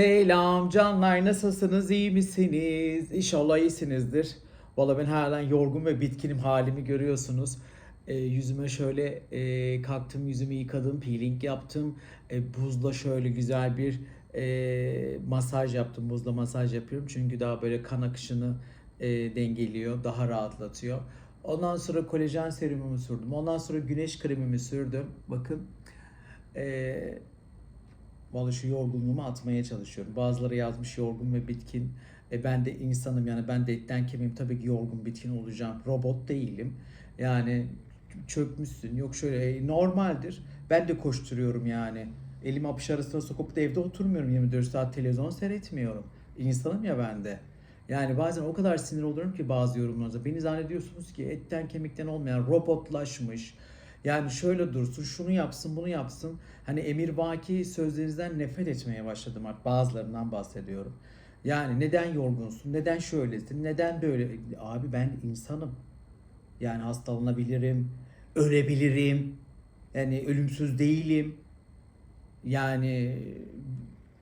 Selam canlar nasılsınız iyi misiniz? İnşallah iyisinizdir. Valla ben halen yorgun ve bitkinim halimi görüyorsunuz. E, yüzüme şöyle e, kalktım yüzümü yıkadım peeling yaptım. E, buzla şöyle güzel bir e, masaj yaptım. Buzla masaj yapıyorum çünkü daha böyle kan akışını e, dengeliyor daha rahatlatıyor. Ondan sonra kolajen serumumu sürdüm. Ondan sonra güneş kremimi sürdüm. Bakın. E, Vallahi şu yorgunluğumu atmaya çalışıyorum. Bazıları yazmış yorgun ve bitkin. E ben de insanım yani ben de etten kemiğim tabii ki yorgun bitkin olacağım. Robot değilim. Yani çökmüşsün yok şöyle e, normaldir. Ben de koşturuyorum yani. Elimi apış arasına sokup da evde oturmuyorum 24 saat televizyon seyretmiyorum. İnsanım ya ben de. Yani bazen o kadar sinir oluyorum ki bazı yorumlarınıza. Beni zannediyorsunuz ki etten kemikten olmayan robotlaşmış. Yani şöyle dursun, şunu yapsın, bunu yapsın. Hani emirvaki sözlerinizden nefret etmeye başladım artık. Bazılarından bahsediyorum. Yani neden yorgunsun, neden şöylesin, neden böyle? Abi ben insanım. Yani hastalanabilirim, ölebilirim. Yani ölümsüz değilim. Yani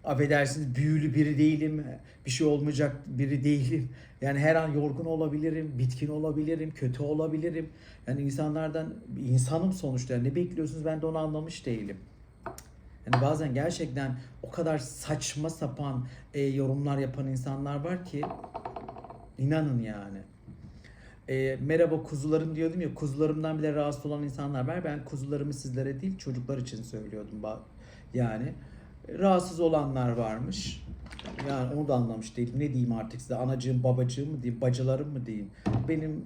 affedersiniz büyülü biri değilim. Bir şey olmayacak biri değilim. Yani her an yorgun olabilirim, bitkin olabilirim, kötü olabilirim. Yani insanlardan insanım sonuçta. Ne bekliyorsunuz ben de onu anlamış değilim. Yani bazen gerçekten o kadar saçma sapan e, yorumlar yapan insanlar var ki inanın yani. E, merhaba kuzularım diyordum ya kuzularımdan bile rahatsız olan insanlar var. Ben kuzularımı sizlere değil çocuklar için söylüyordum. Yani rahatsız olanlar varmış. Yani onu da anlamış değilim. Ne diyeyim artık size? Anacığım, babacığım mı diyeyim, bacılarım mı diyeyim? Benim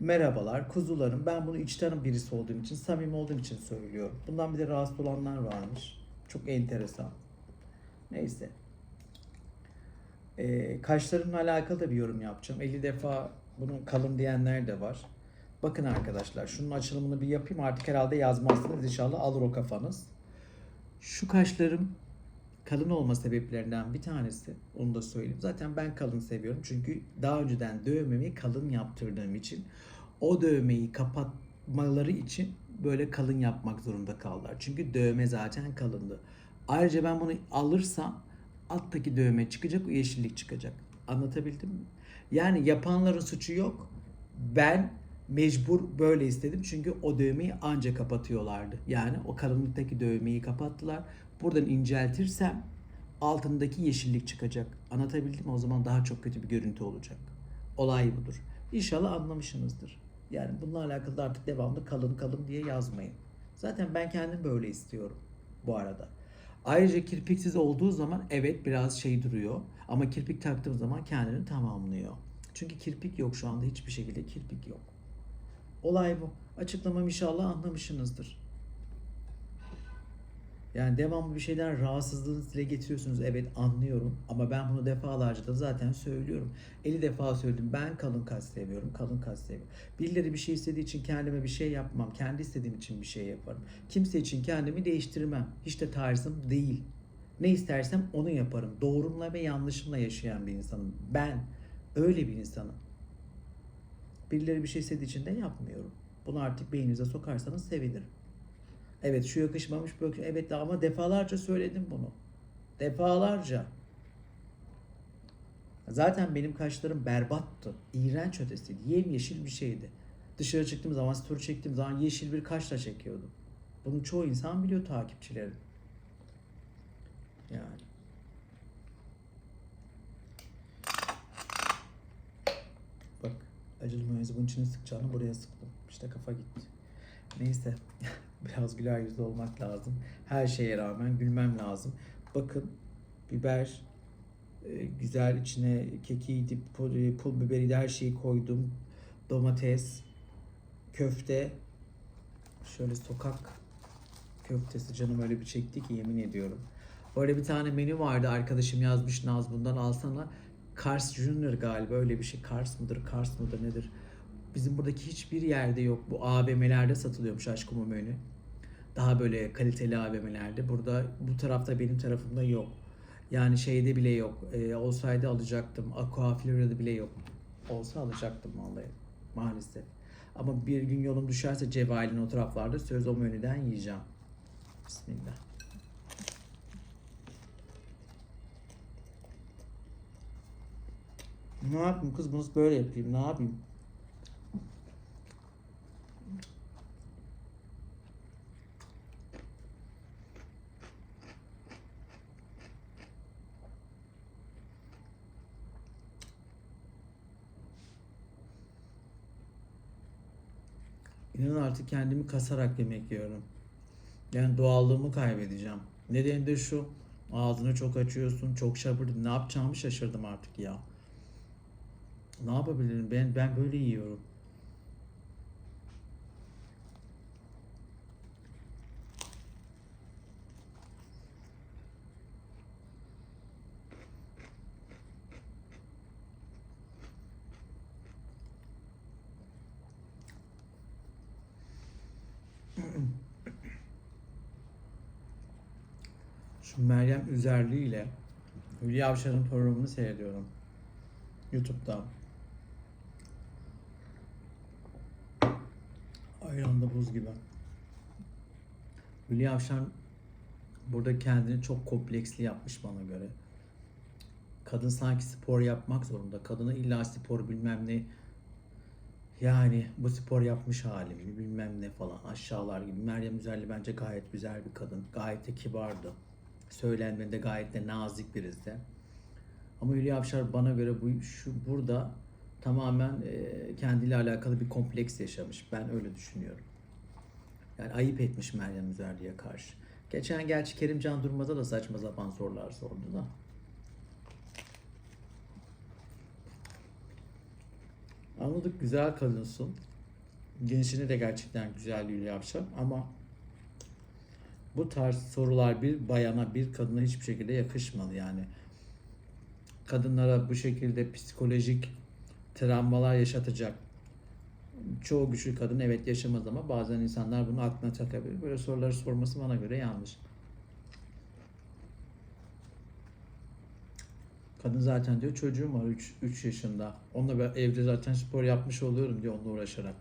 merhabalar, kuzularım. Ben bunu içten birisi olduğum için, samimi olduğum için söylüyorum. Bundan bir de rahatsız olanlar varmış. Çok enteresan. Neyse. Ee, kaşlarımla alakalı da bir yorum yapacağım. 50 defa bunun kalın diyenler de var. Bakın arkadaşlar şunun açılımını bir yapayım artık herhalde yazmazsınız inşallah alır o kafanız. Şu kaşlarım kalın olma sebeplerinden bir tanesi. Onu da söyleyeyim. Zaten ben kalın seviyorum. Çünkü daha önceden dövmemi kalın yaptırdığım için o dövmeyi kapatmaları için böyle kalın yapmak zorunda kaldılar. Çünkü dövme zaten kalındı. Ayrıca ben bunu alırsam alttaki dövme çıkacak, o yeşillik çıkacak. Anlatabildim mi? Yani yapanların suçu yok. Ben mecbur böyle istedim çünkü o dövmeyi anca kapatıyorlardı. Yani o kalınlıktaki dövmeyi kapattılar. Buradan inceltirsem altındaki yeşillik çıkacak. Anlatabildim mi? O zaman daha çok kötü bir görüntü olacak. Olay budur. İnşallah anlamışsınızdır. Yani bununla alakalı da artık devamlı kalın kalın diye yazmayın. Zaten ben kendim böyle istiyorum bu arada. Ayrıca kirpiksiz olduğu zaman evet biraz şey duruyor. Ama kirpik taktığım zaman kendini tamamlıyor. Çünkü kirpik yok şu anda hiçbir şekilde kirpik yok. Olay bu. Açıklamam inşallah anlamışsınızdır. Yani devamlı bir şeyden rahatsızlığınızı dile getiriyorsunuz. Evet anlıyorum ama ben bunu defalarca da zaten söylüyorum. 50 defa söyledim. Ben kalın kas seviyorum. Kalın kas seviyorum. Birileri bir şey istediği için kendime bir şey yapmam. Kendi istediğim için bir şey yaparım. Kimse için kendimi değiştirmem. Hiç de tarzım değil. Ne istersem onu yaparım. Doğrumla ve yanlışımla yaşayan bir insanım. Ben öyle bir insanım. Birileri bir şey istediği için de yapmıyorum. Bunu artık beyninize sokarsanız sevinirim. Evet şu yakışmamış bu yakış- Evet ama defalarca söyledim bunu. Defalarca. Zaten benim kaşlarım berbattı. İğrenç ötesiydi. Yemyeşil bir şeydi. Dışarı çıktığım zaman, story çektiğim zaman yeşil bir kaşla çekiyordum. Bunu çoğu insan biliyor takipçilerim. Yani. Bak acılı mayonezi bunun içine sıkacağını buraya sıktım. İşte kafa gitti. Neyse. Biraz güler yüzlü olmak lazım. Her şeye rağmen gülmem lazım. Bakın biber e, güzel içine kekiydi, pul, e, pul biberiydi her şeyi koydum. Domates, köfte, şöyle sokak köftesi canım öyle bir çekti ki yemin ediyorum. Böyle bir tane menü vardı arkadaşım yazmış Naz bundan alsana. Kars Junior galiba öyle bir şey. Kars mıdır, Kars mıdır nedir? Bizim buradaki hiçbir yerde yok. Bu AVM'lerde satılıyormuş aşkım o menü. Daha böyle kaliteli AVM'lerde. Burada bu tarafta benim tarafımda yok. Yani şeyde bile yok. Ee, olsaydı alacaktım. Aqua Florida'da bile yok. Olsa alacaktım vallahi. Maalesef. Ama bir gün yolum düşerse Cevahir'in o taraflarda söz o menüden yiyeceğim. Bismillah. Ne yapayım kız bunu böyle yapayım ne yapayım? İnanın artık kendimi kasarak yemek yiyorum. Yani doğallığımı kaybedeceğim. Nedeni de şu. Ağzını çok açıyorsun, çok şabır. Ne yapacağımı şaşırdım artık ya. Ne yapabilirim? Ben ben böyle yiyorum. Şu Meryem Üzerli ile Hülya Avşar'ın programını seyrediyorum. YouTube'da. Ayran'da buz gibi. Hülya Avşar burada kendini çok kompleksli yapmış bana göre. Kadın sanki spor yapmak zorunda. Kadına illa spor bilmem ne yani bu spor yapmış hali mi bilmem ne falan aşağılar gibi. Meryem Üzerli bence gayet güzel bir kadın. Gayet de kibardı. Söylenmede gayet de nazik birisi. Ama Hülya Avşar bana göre bu şu burada tamamen e, kendiyle alakalı bir kompleks yaşamış. Ben öyle düşünüyorum. Yani ayıp etmiş Meryem Üzerli'ye karşı. Geçen gerçi Kerimcan Durmaz'a da saçma sapan sorular sordu da. Anladık güzel kadınsın. Gençliğine de gerçekten güzel Hülya Avşar ama bu tarz sorular bir bayana bir kadına hiçbir şekilde yakışmadı yani. Kadınlara bu şekilde psikolojik travmalar yaşatacak çoğu güçlü kadın evet yaşamaz ama bazen insanlar bunu aklına takabilir. Böyle soruları sorması bana göre yanlış. Kadın zaten diyor çocuğum var 3, 3 yaşında. Onunla ben evde zaten spor yapmış oluyorum diyor onunla uğraşarak.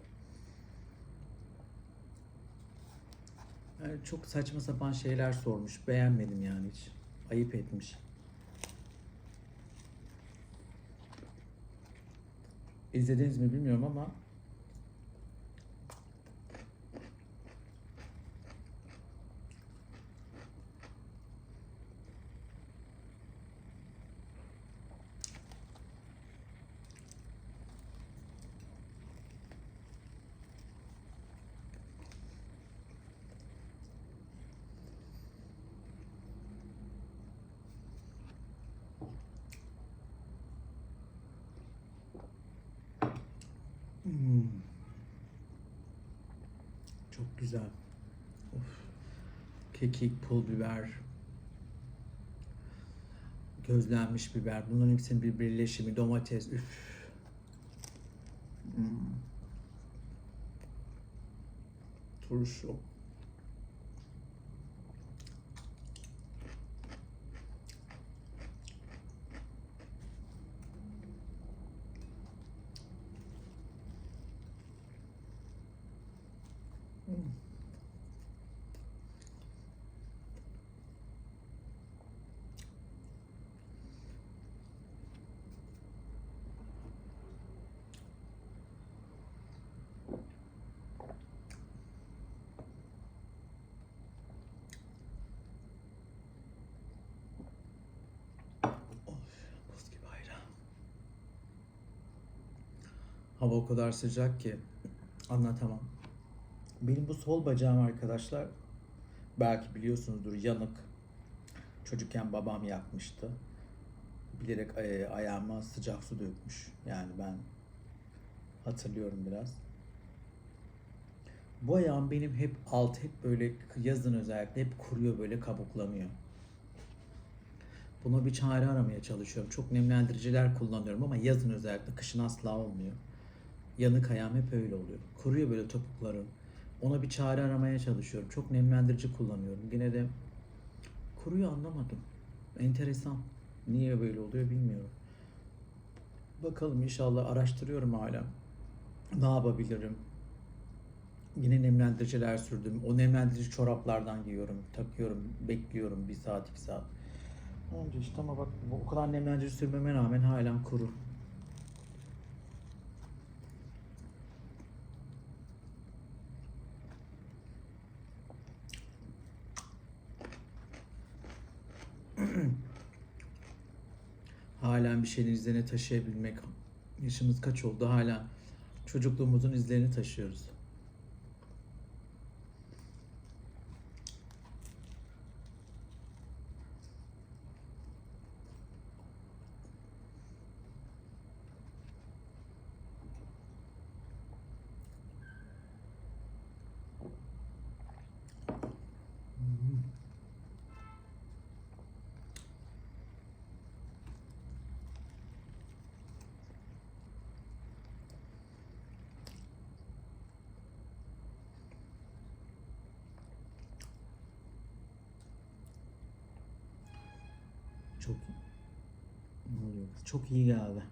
Yani çok saçma sapan şeyler sormuş. Beğenmedim yani hiç. Ayıp etmiş. İzlediniz mi bilmiyorum ama güzel. Of. Kekik, pul biber, gözlenmiş biber. Bunların hepsinin bir birleşimi, domates, üf. Hmm. Turşu. Of, buz gibi ayran. Hava o kadar sıcak ki anlatamam. Benim bu sol bacağım arkadaşlar belki biliyorsunuzdur yanık. Çocukken babam yakmıştı. Bilerek e, ayağıma sıcak su dökmüş. Yani ben hatırlıyorum biraz. Bu ayağım benim hep alt hep böyle yazın özellikle hep kuruyor böyle kabuklanıyor. Buna bir çare aramaya çalışıyorum. Çok nemlendiriciler kullanıyorum ama yazın özellikle kışın asla olmuyor. Yanık ayağım hep öyle oluyor. Kuruyor böyle topuklarım. Ona bir çare aramaya çalışıyorum. Çok nemlendirici kullanıyorum. Yine de kuruyor anlamadım. Enteresan. Niye böyle oluyor bilmiyorum. Bakalım inşallah araştırıyorum hala. Ne yapabilirim? Yine nemlendiriciler sürdüm. O nemlendirici çoraplardan giyiyorum. Takıyorum. Bekliyorum. Bir saat iki saat. Olunca işte ama bak o kadar nemlendirici sürmeme rağmen halen kuru. halen bir şeylerin izlerini taşıyabilmek. Yaşımız kaç oldu hala çocukluğumuzun izlerini taşıyoruz. Çok? Çok iyi geldi.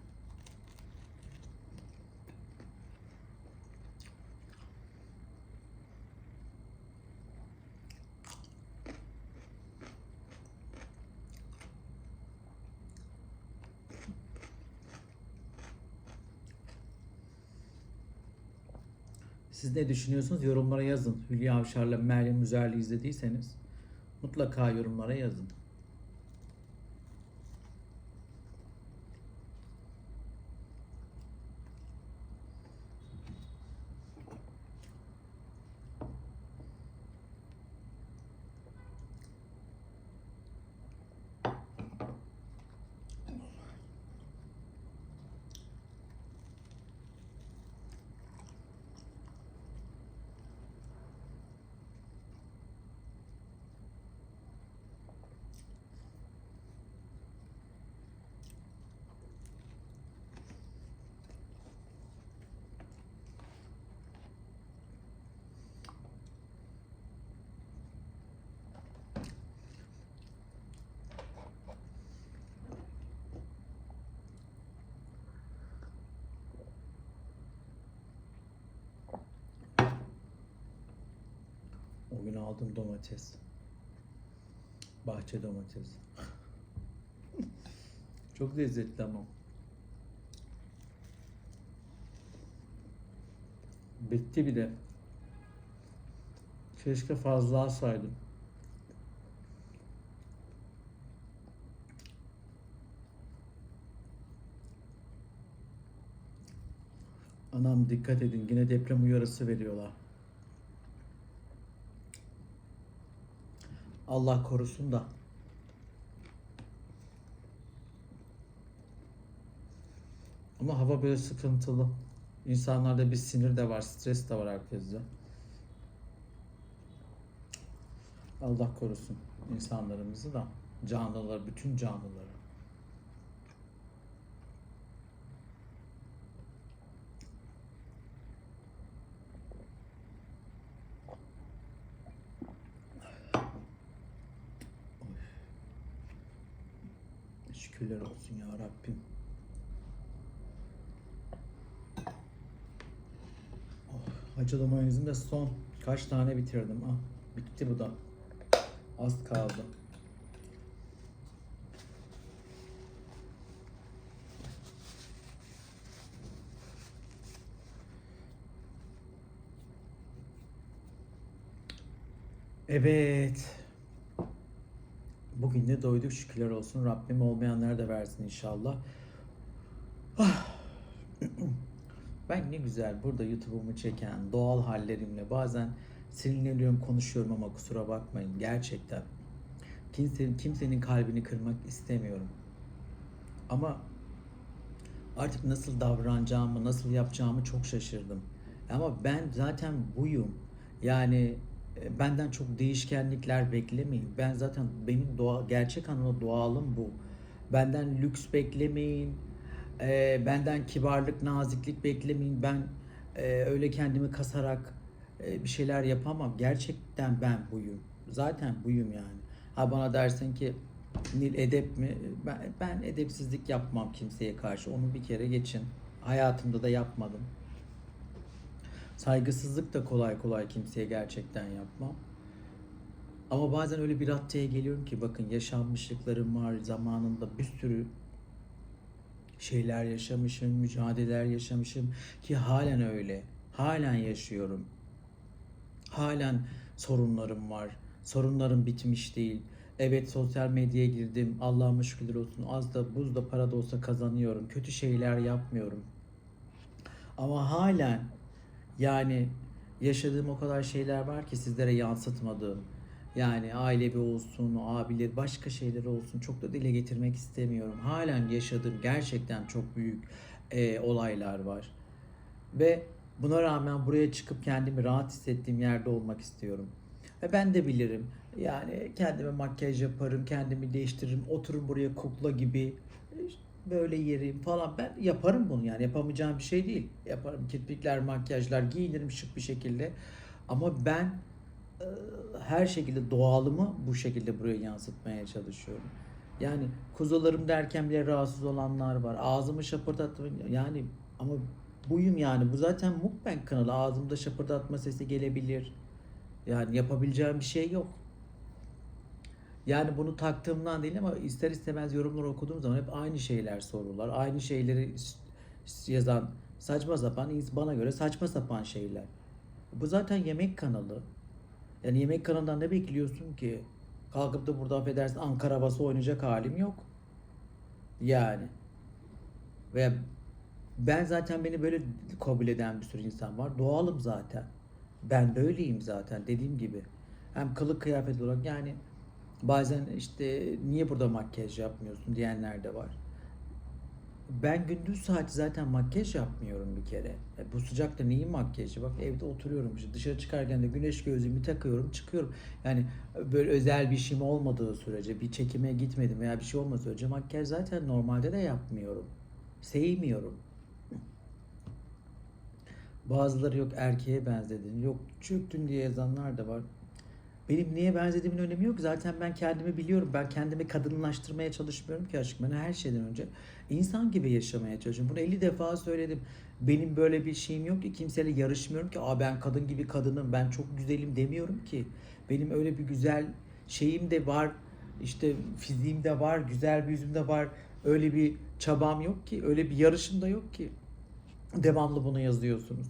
Siz ne düşünüyorsunuz? Yorumlara yazın. Hülya Avşar'la Meryem Üzerli izlediyseniz mutlaka yorumlara yazın. Aldım domates. Bahçe domates. Çok lezzetli ama. Bitti bir de. Keşke fazla alsaydım. Anam dikkat edin yine deprem uyarısı veriyorlar. Allah korusun da. Ama hava böyle sıkıntılı. İnsanlarda bir sinir de var, stres de var herkeste. Allah korusun insanlarımızı da, canlılar, bütün canlıları. Şükürler olsun ya Rabbim. Oh, acılı mayonezin de son kaç tane bitirdim. Ah, bitti bu da. Az kaldı. Evet. Bugün de doyduk şükürler olsun. Rabbim olmayanlara da versin inşallah. Ah. Ben ne güzel burada YouTube'umu çeken doğal hallerimle bazen sinirleniyorum konuşuyorum ama kusura bakmayın gerçekten. Kimsenin, kimsenin kalbini kırmak istemiyorum. Ama artık nasıl davranacağımı, nasıl yapacağımı çok şaşırdım. Ama ben zaten buyum. Yani e, benden çok değişkenlikler beklemeyin. Ben zaten benim doğa, gerçek anlamda doğalım bu. Benden lüks beklemeyin. E, benden kibarlık, naziklik beklemeyin. Ben e, öyle kendimi kasarak e, bir şeyler yapamam. Gerçekten ben buyum. Zaten buyum yani. Ha bana dersin ki Nil edep mi? Ben, ben edepsizlik yapmam kimseye karşı. Onu bir kere geçin. Hayatımda da yapmadım. Saygısızlık da kolay kolay kimseye gerçekten yapmam. Ama bazen öyle bir raddeye geliyorum ki bakın yaşanmışlıklarım var zamanında bir sürü şeyler yaşamışım, mücadeleler yaşamışım ki halen öyle. Halen yaşıyorum. Halen sorunlarım var. Sorunlarım bitmiş değil. Evet sosyal medyaya girdim. Allah'ıma şükürler olsun. Az da buz da para da olsa kazanıyorum. Kötü şeyler yapmıyorum. Ama halen yani yaşadığım o kadar şeyler var ki sizlere yansıtmadığım. Yani ailevi olsun, abiler, başka şeyler olsun çok da dile getirmek istemiyorum. Halen yaşadığım gerçekten çok büyük e, olaylar var. Ve buna rağmen buraya çıkıp kendimi rahat hissettiğim yerde olmak istiyorum. Ve ben de bilirim. Yani kendime makyaj yaparım, kendimi değiştiririm, otururum buraya kukla gibi böyle yerim falan. Ben yaparım bunu yani yapamayacağım bir şey değil. Yaparım kirpikler, makyajlar, giyinirim şık bir şekilde. Ama ben her şekilde doğalımı bu şekilde buraya yansıtmaya çalışıyorum. Yani kuzularım derken bile rahatsız olanlar var. Ağzımı şapırdattım yani ama buyum yani. Bu zaten mukbang kanalı. Ağzımda şapırdatma sesi gelebilir. Yani yapabileceğim bir şey yok. Yani bunu taktığımdan değil ama ister istemez yorumları okuduğum zaman hep aynı şeyler sorular. Aynı şeyleri yazan saçma sapan, bana göre saçma sapan şeyler. Bu zaten yemek kanalı. Yani yemek kanalından ne bekliyorsun ki? Kalkıp da burada affedersin Ankara havası oynayacak halim yok. Yani. Ve ben zaten beni böyle kabul eden bir sürü insan var. Doğalım zaten. Ben böyleyim zaten dediğim gibi. Hem kılık kıyafet olarak yani bazen işte niye burada makyaj yapmıyorsun diyenler de var. Ben gündüz saati zaten makyaj yapmıyorum bir kere. E bu sıcakta neyin makyajı? Bak evde oturuyorum işte dışarı çıkarken de güneş gözlüğümü takıyorum çıkıyorum. Yani böyle özel bir işim olmadığı sürece bir çekime gitmedim veya bir şey olmadığı sürece makyaj zaten normalde de yapmıyorum. Sevmiyorum. Bazıları yok erkeğe benzedin, yok çöktün diye yazanlar da var. Benim neye benzediğimin önemi yok. Zaten ben kendimi biliyorum. Ben kendimi kadınlaştırmaya çalışmıyorum ki aşkım. Ben her şeyden önce insan gibi yaşamaya çalışıyorum. Bunu 50 defa söyledim. Benim böyle bir şeyim yok ki. Kimseyle yarışmıyorum ki. Aa ben kadın gibi kadınım. Ben çok güzelim demiyorum ki. Benim öyle bir güzel şeyim de var. İşte fiziğim de var. Güzel bir yüzüm de var. Öyle bir çabam yok ki. Öyle bir yarışım da yok ki. Devamlı bunu yazıyorsunuz.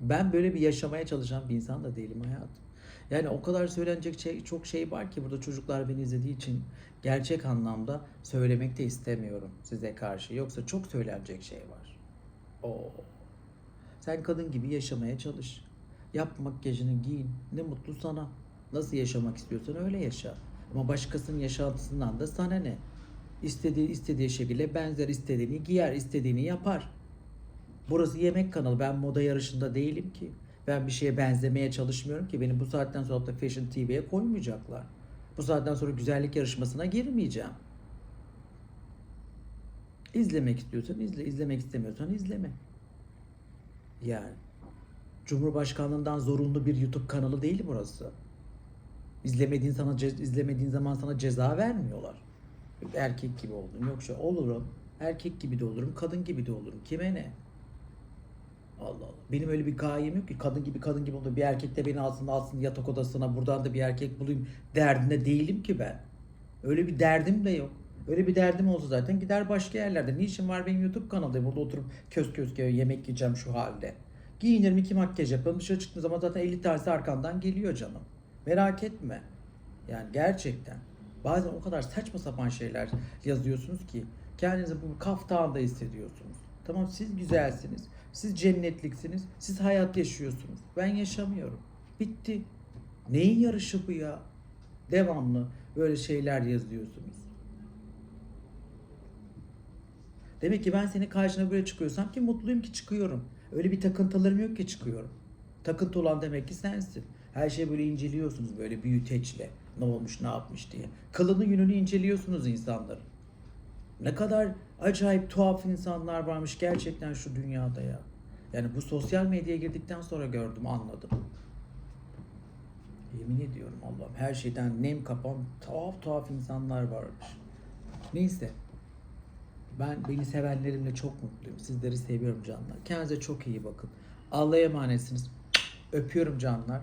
Ben böyle bir yaşamaya çalışan bir insan da değilim hayatım. Yani o kadar söylenecek şey, çok şey var ki burada çocuklar beni izlediği için gerçek anlamda söylemek de istemiyorum size karşı. Yoksa çok söylenecek şey var. Oo. Sen kadın gibi yaşamaya çalış. Yap makyajını giyin. Ne mutlu sana. Nasıl yaşamak istiyorsan öyle yaşa. Ama başkasının yaşantısından da sana ne? İstediği istediği şekilde benzer istediğini giyer, istediğini yapar. Burası yemek kanalı. Ben moda yarışında değilim ki. Ben bir şeye benzemeye çalışmıyorum ki. Beni bu saatten sonra da Fashion TV'ye koymayacaklar. Bu saatten sonra güzellik yarışmasına girmeyeceğim. İzlemek istiyorsan izle, izlemek istemiyorsan izleme. Yani Cumhurbaşkanlığından zorunlu bir YouTube kanalı değil burası. İzlemediğin sana izlemediğin zaman sana ceza vermiyorlar. Erkek gibi oldum. Yok şu olurum. Erkek gibi de olurum, kadın gibi de olurum. Kime ne? Allah Allah. Benim öyle bir gayem yok ki kadın gibi kadın gibi olur. Bir erkek de beni alsın alsın yatak odasına buradan da bir erkek bulayım derdinde değilim ki ben. Öyle bir derdim de yok. Öyle bir derdim olsa zaten gider başka yerlerde. Niçin var benim YouTube kanalda burada oturup köz köz yemek yiyeceğim şu halde. Giyinirim iki makyaj yaparım dışarı çıktığım zaman zaten 50 tanesi arkamdan geliyor canım. Merak etme. Yani gerçekten. Bazen o kadar saçma sapan şeyler yazıyorsunuz ki kendinizi bu kaftağında hissediyorsunuz. Tamam siz güzelsiniz. Siz cennetliksiniz. Siz hayat yaşıyorsunuz. Ben yaşamıyorum. Bitti. Neyin yarışı bu ya? Devamlı böyle şeyler yazıyorsunuz. Demek ki ben senin karşına böyle çıkıyorsam ki mutluyum ki çıkıyorum. Öyle bir takıntılarım yok ki çıkıyorum. Takıntı olan demek ki sensin. Her şeyi böyle inceliyorsunuz böyle büyüteçle. Ne olmuş ne yapmış diye. Kılını yününü inceliyorsunuz insanların. Ne kadar acayip tuhaf insanlar varmış gerçekten şu dünyada ya. Yani bu sosyal medyaya girdikten sonra gördüm, anladım. Yemin ediyorum Allah'ım her şeyden nem kapan tuhaf tuhaf insanlar varmış. Neyse. Ben beni sevenlerimle çok mutluyum. Sizleri seviyorum canlar. Kendinize çok iyi bakın. Allah'a emanetsiniz. Öpüyorum canlar.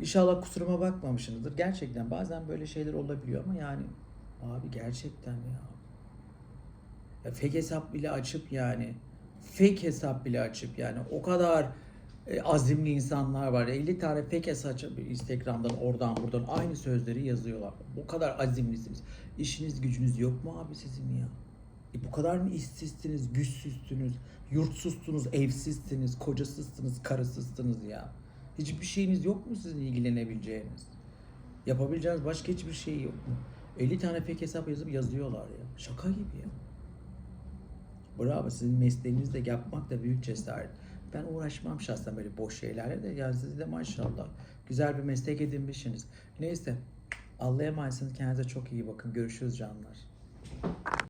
İnşallah kusuruma bakmamışsınızdır. Gerçekten bazen böyle şeyler olabiliyor ama yani abi gerçekten ya. Fake hesap bile açıp yani fake hesap bile açıp yani o kadar e, azimli insanlar var. 50 tane fake hesap açıp Instagram'dan oradan buradan aynı sözleri yazıyorlar. Bu kadar azimlisiniz. İşiniz gücünüz yok mu abi sizin ya? E bu kadar mı işsizsiniz, güçsüzsünüz, yurtsuzsunuz, evsizsiniz, kocasızsınız, karısızsınız ya? Hiçbir şeyiniz yok mu sizin ilgilenebileceğiniz? Yapabileceğiniz başka hiçbir şey yok mu? 50 tane fake hesap yazıp yazıyorlar ya. Şaka gibi ya. Bravo sizin mesleğinizde yapmak da büyük cesaret. Ben uğraşmam şahsen böyle boş şeylerle de ya siz de maşallah güzel bir meslek edinmişsiniz. Neyse Allah'a emanetsiniz kendinize çok iyi bakın görüşürüz canlar.